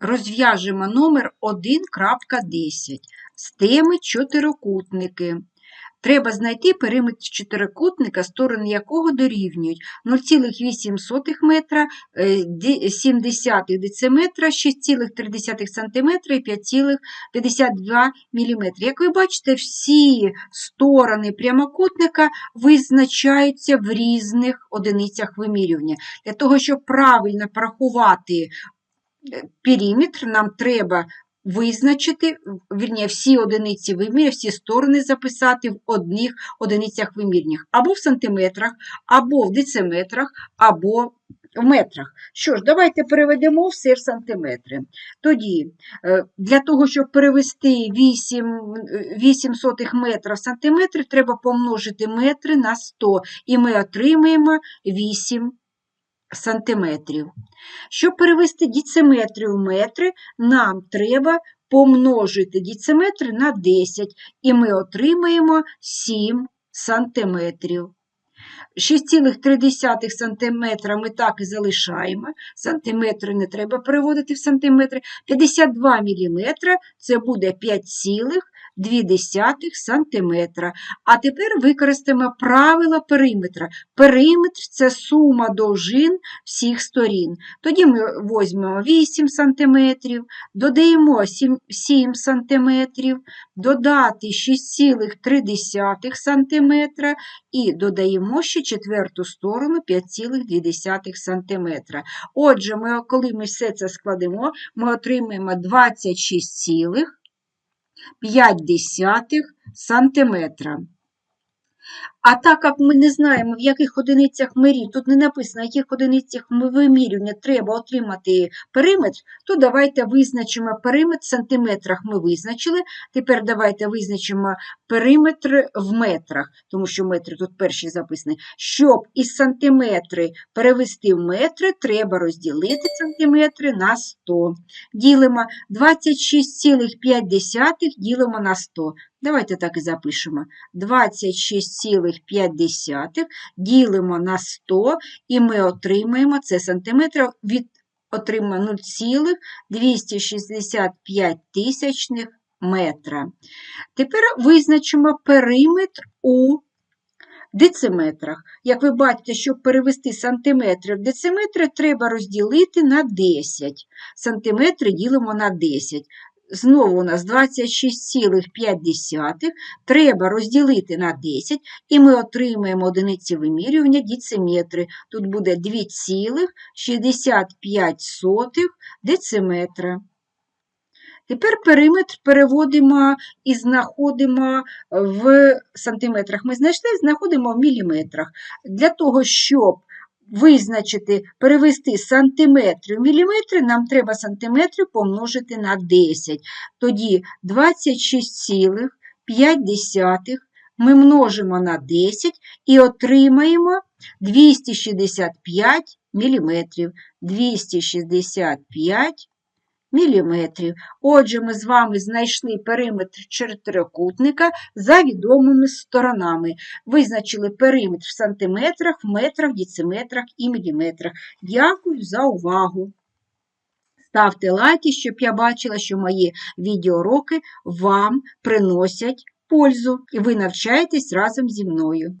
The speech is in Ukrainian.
Розв'яжемо номер 1.10 з теми чотирикутники. Треба знайти периметр чотирикутника, сторони якого дорівнюють 0,8 метра, е, ді- 0,7 дециметра, 6,3 см і 5,52 мм. Як ви бачите, всі сторони прямокутника визначаються в різних одиницях вимірювання. Для того, щоб правильно порахувати е, периметр, нам треба визначити, вірні, всі одиниці вимірів, всі сторони записати в одних одиницях вимірних, або в сантиметрах, або в дециметрах, або в метрах. Що ж, давайте переведемо все в сантиметри. Тоді, е, для того, щоб перевести 8, е, 8 сотих метра в сантиметри, треба помножити метри на 100, і ми отримаємо 8 сантиметрів. Щоб перевести діциметри в метри, нам треба помножити діциметри на 10, і ми отримаємо 7 сантиметрів. 6,3 см ми так і залишаємо. Сантиметри не треба переводити в сантиметри. 52 мм це буде 5,2 см. А тепер використаємо правила периметра. Периметр це сума довжин всіх сторін. Тоді ми візьмемо 8 см, додаємо 7, 7 см, додати 6,3 см і додаємо ще четверту сторону 5,2 см. Отже, ми, коли ми все це складемо, ми отримаємо 26,5 сантиметра. А так як ми не знаємо, в яких одиницях мирі, тут не написано, в яких одиницях вимірювання треба отримати периметр, то давайте визначимо периметр в сантиметрах ми визначили. Тепер давайте визначимо периметр в метрах, тому що метри тут перші записані. Щоб із сантиметри перевести в метри, треба розділити сантиметри на 100. Ділимо 26,5 ділимо на 100. Давайте так і запишемо. 26,5 ділимо на 100, і ми отримаємо це сантиметрів від отримаємо 0,265 тисячних метра. Тепер визначимо периметр у дециметрах. Як ви бачите, щоб перевести сантиметри в дециметри, треба розділити на 10. Сантиметри ділимо на 10. Знову у нас 26,5 треба розділити на 10, і ми отримаємо одиниці вимірювання дециметри. Тут буде 2,65 дециметра. Тепер периметр переводимо і знаходимо в сантиметрах. Ми знайшли, знаходимо в міліметрах. Для того, щоб визначити, перевести сантиметри в міліметри, нам треба сантиметри помножити на 10. Тоді 26,5 ми множимо на 10 і отримаємо 265 міліметрів. 265 міліметрів. Отже, ми з вами знайшли периметр чотирикутника за відомими сторонами. Визначили периметр в сантиметрах, в метрах, дециметрах і міліметрах. Дякую за увагу! Ставте лайки, щоб я бачила, що мої відеоуроки вам приносять пользу, і ви навчаєтесь разом зі мною.